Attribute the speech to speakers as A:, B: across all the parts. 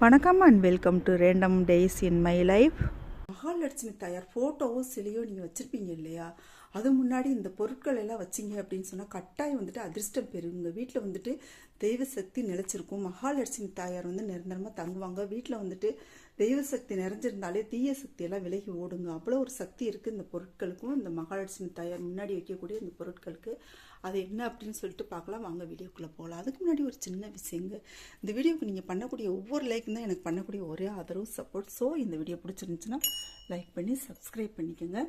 A: வணக்கம் and welcome to random days in my life
B: Mahalakshmi தாயார் ஃபோட்டோவோ சிலையோ நீங்கள் வச்சுருப்பீங்க இல்லையா? அது முன்னாடி இந்த பொருட்கள் எல்லாம் வச்சிங்க அப்படின்னு சொன்னால் கட்டாயம் வந்துட்டு அதிர்ஷ்டம் பெறுங்க வீட்டில் வந்துட்டு தெய்வ சக்தி நிலைச்சிருக்கும். மகாலட்சுமி தாயார் வந்து நிரந்தரமாக தங்குவாங்க. வீட்டில் வந்துட்டு தெய்வ சக்தி நிறைஞ்சிருந்தாலே தீய சக்தியெல்லாம் விலகி ஓடுங்க. அவ்வளோ ஒரு சக்தி இருக்குது இந்த பொருட்களுக்கும். இந்த மகாலட்சுமி தாயார் முன்னாடி வைக்கக்கூடிய இந்த பொருட்களுக்கு. அது என்ன அப்படின்னு சொல்லிட்டு பார்க்கலாம். வாங்க வீடியோக்குள்ளே போகலாம் அதுக்கு முன்னாடி ஒரு சின்ன விஷயங்க. இந்த வீடியோக்கு நீங்கள் பண்ணக்கூடிய ஒவ்வொரு லைக்கும் தான் எனக்கு பண்ணக்கூடிய ஒரே ஆதரவு சப்போர்ட் ஸோ இந்த வீடியோ பிடிச்சிருந்துச்சுன்னா லைக் பண்ணி சப்ஸ்கிரைப் பண்ணிக்கோங்க.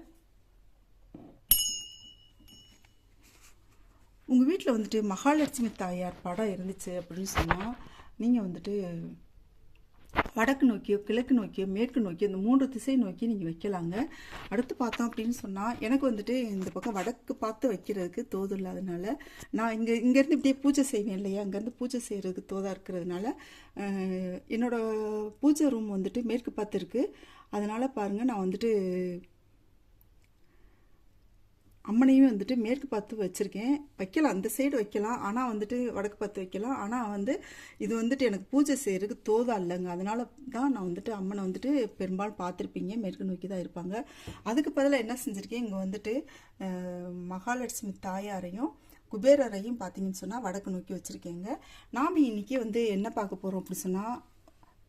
B: உங்கள் வீட்டில் வந்துட்டு மகாலட்சுமி தாயார் படம் இருந்துச்சு அப்படின்னு சொன்னால் நீங்கள் வந்துட்டு வடக்கு நோக்கியோ கிழக்கு நோக்கியோ மேற்கு நோக்கியோ இந்த மூன்று திசை நோக்கி நீங்கள் வைக்கலாங்க. அடுத்து பார்த்தோம் அப்படின்னு சொன்னால் எனக்கு வந்துட்டு இந்த பக்கம் வடக்கு பார்த்து வைக்கிறதுக்கு தோது இல்லாதனால நான் இங்கே இங்கேருந்து இப்படியே பூஜை செய்வேன் இல்லையா? அங்கேருந்து பூஜை செய்கிறதுக்கு தோதாக இருக்கிறதுனால என்னோடய பூஜை ரூம் வந்துட்டு மேற்கு பார்த்து இருக்குது அதனால் பாருங்கள் நான் வந்துட்டு அம்மனையும் வந்துட்டு மேற்கு பார்த்து வச்சுருக்கேன். வைக்கலாம் அந்த சைடு வைக்கலாம். ஆனால் வந்துட்டு வடக்கு பார்த்து வைக்கலாம். ஆனால் வந்து இது வந்துட்டு எனக்கு பூஜை செய்கிறதுக்கு தோதா இல்லைங்க. அதனால தான் நான் வந்துட்டு அம்மனை வந்துட்டு பெரும்பாலும் பார்த்துருப்பீங்க. மேற்கு நோக்கி தான் இருப்பாங்க. அதுக்கு பதிலாக என்ன செஞ்சுருக்கேன்? இங்கே வந்துட்டு மகாலட்சுமி தாயாரையும் குபேரரையும் பார்த்தீங்கன்னு சொன்னால் வடக்கு நோக்கி வச்சுருக்கேங்க. நாம் இன்றைக்கி வந்து என்ன பார்க்க போகிறோம் அப்படி சொன்னால்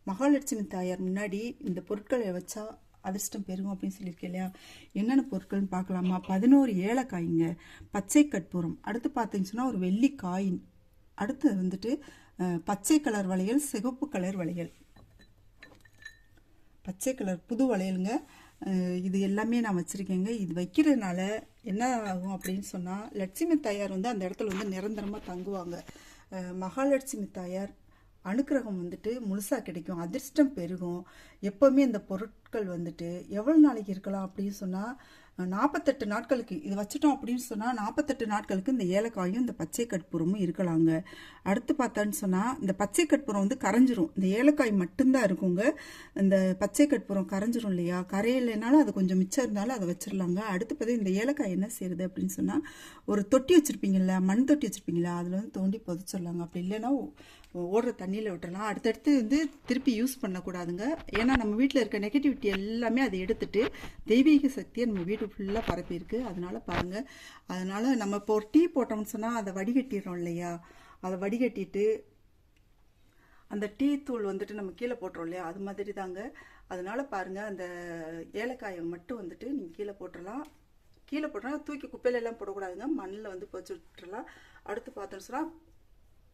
B: மகாலட்சுமி தாயார் முன்னாடி இந்த பொருட்களை வச்சா அதிர்ஷ்டம் பெருகும் அப்படின்னு சொல்லியிருக்கேன் இல்லையா? என்னென்ன பொருட்கள்னு பார்க்கலாமா? பதினோரு ஏலக்காய்ங்க பச்சை கற்பூரம். அடுத்து பார்த்தீங்கன்னா ஒரு வெள்ளி காயின். அடுத்து வந்துட்டு பச்சை கலர் வளையல் சிவப்பு கலர் வளையல். பச்சை கலர் புது வளையலுங்க. இது எல்லாமே நான் வச்சுருக்கேங்க. இது வைக்கிறதுனால என்ன ஆகும் அப்படின்னு சொன்னால் லட்சுமி தாயார் வந்து அந்த இடத்துல வந்து நிரந்தரமாக தங்குவாங்க. மகாலட்சுமி தாயார் அனுக்கிரகம் வந்துட்டு முழுசாக கிடைக்கும். அதிர்ஷ்டம் பெருகும். எப்போவுமே இந்த நாட்கள் வந்துட்டு எவ்வளோ நாளைக்கு இருக்கலாம் அப்படின்னு சொன்னால் நாற்பத்தெட்டு நாட்களுக்கு இது வச்சுட்டோம் அப்படின்னு சொன்னால் நாற்பத்தெட்டு நாட்களுக்கு இந்த ஏலக்காயும் இந்த பச்சை கற்பூரமும் இருக்கலாங்க. அடுத்து பார்த்தேன்னு சொன்னால் இந்த பச்சை கற்பூரம் வந்து கரைஞ்சிரும். இந்த ஏலக்காய் மட்டும்தான் இருக்குங்க. இந்த பச்சை கற்பூரம் கரைஞ்சிரும் இல்லையா? கரையிலைனாலும் அது கொஞ்சம் மிச்சம் இருந்தாலும் அதை வச்சிடலாங்க அடுத்து பார்த்து இந்த ஏலக்காய் என்ன செய்யுது அப்படின்னு சொன்னால் ஒரு தொட்டி வச்சுருப்பீங்கள்ல மண் தொட்டி வச்சுருப்பீங்களா அதில் வந்து தோண்டி புதைச்சிடலாங்க அப்படி இல்லைன்னா ஓடுற தண்ணியில் விட்டுறலாம் அடுத்தடுத்து வந்து திருப்பி யூஸ் பண்ணக்கூடாதுங்க. ஏன்னா நம்ம வீட்டில் இருக்க நெகட்டிவிட்டி எல்லாமே அதை எடுத்துட்டு தெய்வீக சக்தியை நம்ம வீடு ஃபுல்லாக பரப்பியிருக்கு அதனால பாருங்கள் அதனால் நம்ம இப்போ ஒரு டீ போட்டோம்னு சொன்னால் அதை வடிகட்டிடுறோம் இல்லையா? அதை வடிகட்டிட்டு அந்த டீ தூள் வந்துட்டு நம்ம கீழே போட்டுறோம் இல்லையா? அது மாதிரி தாங்க அதனால் பாருங்க அந்த ஏலக்காயை மட்டும் வந்துட்டு நீங்கள் கீழே போட்டுடலாம் கீழே போட்டோம்னா தூக்கி குப்பையில எல்லாம் போடக்கூடாதுங்க. மண்ணில் வந்து பொச்சு விட்டுறலாம். அடுத்து பார்த்தோம்னு சொன்னால்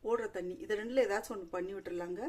B: ஓடுற தண்ணி. இது ரெண்டில் ஏதாச்சும் ஒன்று பண்ணி விட்டுறலாங்க.